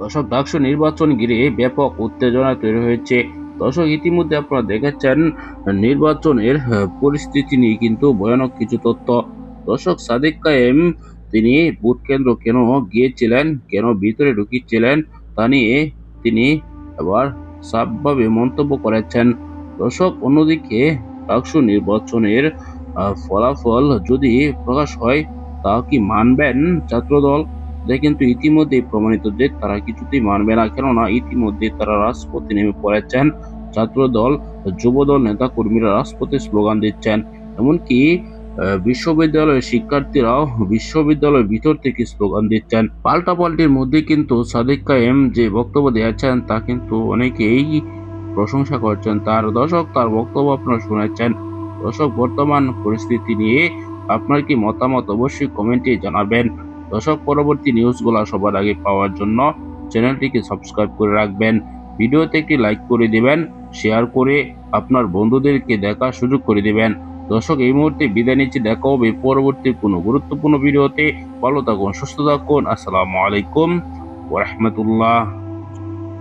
দর্শক ডাকসু নির্বাচন ঘিরে ব্যাপক উত্তেজনা তৈরি হয়েছে। দর্শক, ইতিমধ্যে আপনারা দেখেছেন, নির্বাচনের পরিস্থিতি নিয়ে কিন্তু ভয়ানক কিছু তথ্য। দর্শক, সাদিক কায়েম, তিনি ভোট কেন্দ্র কেন গিয়েছিলেন, কেন ভিতরে ঢুকিয়েছিলেন তা নিয়ে তিনি আবার সাবভাবে মন্তব্য করেছেন। দর্শক, অন্যদিকে ডাকসু নির্বাচনের ফলাফল যদি প্রকাশ হয়, তা কি মানবেন ছাত্রদল? এটা কিন্তু ইতিমধ্যেই প্রমাণিত যে তারা কিছুতেই মানবে না। কেননা ইতিমধ্যে তারা রাজপথে নেমে পড়েছেন। ছাত্র ছাত্রদল, যুবদল নেতা কর্মীরা রাজপথে স্লোগান দিচ্ছেন। এমনকি বিশ্ববিদ্যালয়ের শিক্ষার্থীরাও বিশ্ববিদ্যালয়ের ভিতর থেকে স্লোগান দিচ্ছেন। পাল্টাপাল্টির মধ্যে কিন্তু সাদিক কায়েম যে বক্তব্য দিয়েছেন, তা কিন্তু অনেকেই প্রশংসা করছেন। তার দর্শক, তার বক্তব্য আপনারা শুনেছেন। দর্শক, বর্তমান পরিস্থিতি নিয়ে আপনার কি মতামত? অবশ্যই কমেন্টে জানাবেন। দর্শক, পরবর্তী নিউজগুলো সবার আগে পাওয়ার জন্য চ্যানেলটিকে সাবস্ক্রাইব করে রাখবেন। ভিডিওতে একটি লাইক করে দেবেন শেয়ার করে আপনার বন্ধুদেরকে দেখার সুযোগ করে দেবেন। দর্শক, এই মুহূর্তে বিদায় নিচ্ছি। দেখা হবে পরবর্তী কোনো গুরুত্বপূর্ণ ভিডিওতে। ভালো থাকুন, সুস্থ থাকুন। আসসালামু আলাইকুম ওরহমতুল্লাহ